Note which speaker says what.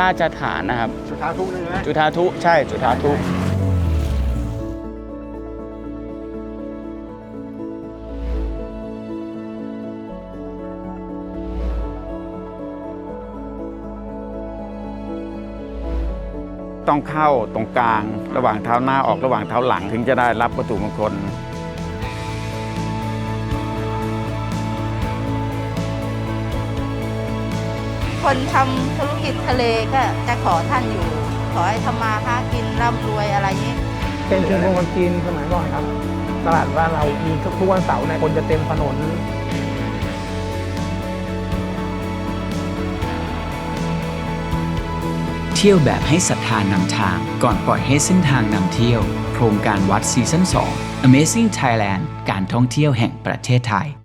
Speaker 1: ราชฐานนะครับ
Speaker 2: สุดท้ายทุกนึงนะ
Speaker 1: จุฑาทุใช่จุฑาทุต้องเข้าตรงกลาง ระหว่างเท้าหน้าออกระหว่างเท้าหลังถึงจะได้รับวัตถุมงคล
Speaker 3: คนทำธุรกิจทะเลก็จะขอท่านอยู่ ขอให้ทำมาค้ากินร่ำรวยอะไรอย่างนี้
Speaker 4: เป็นชุมชนคนจีนสมัยก่อนครับ ตลาดบ้านเรามีทุกวันเสาร์เนี่ยคนจะเต็มถนน
Speaker 5: เที่ยวแบบให้ศรัทธานำทาง ก่อนปล่อยให้เส้นทางนำเที่ยว โครงการวัดซีซั่น2 Amazing Thailand การท่องเที่ยวแห่งประเทศไทย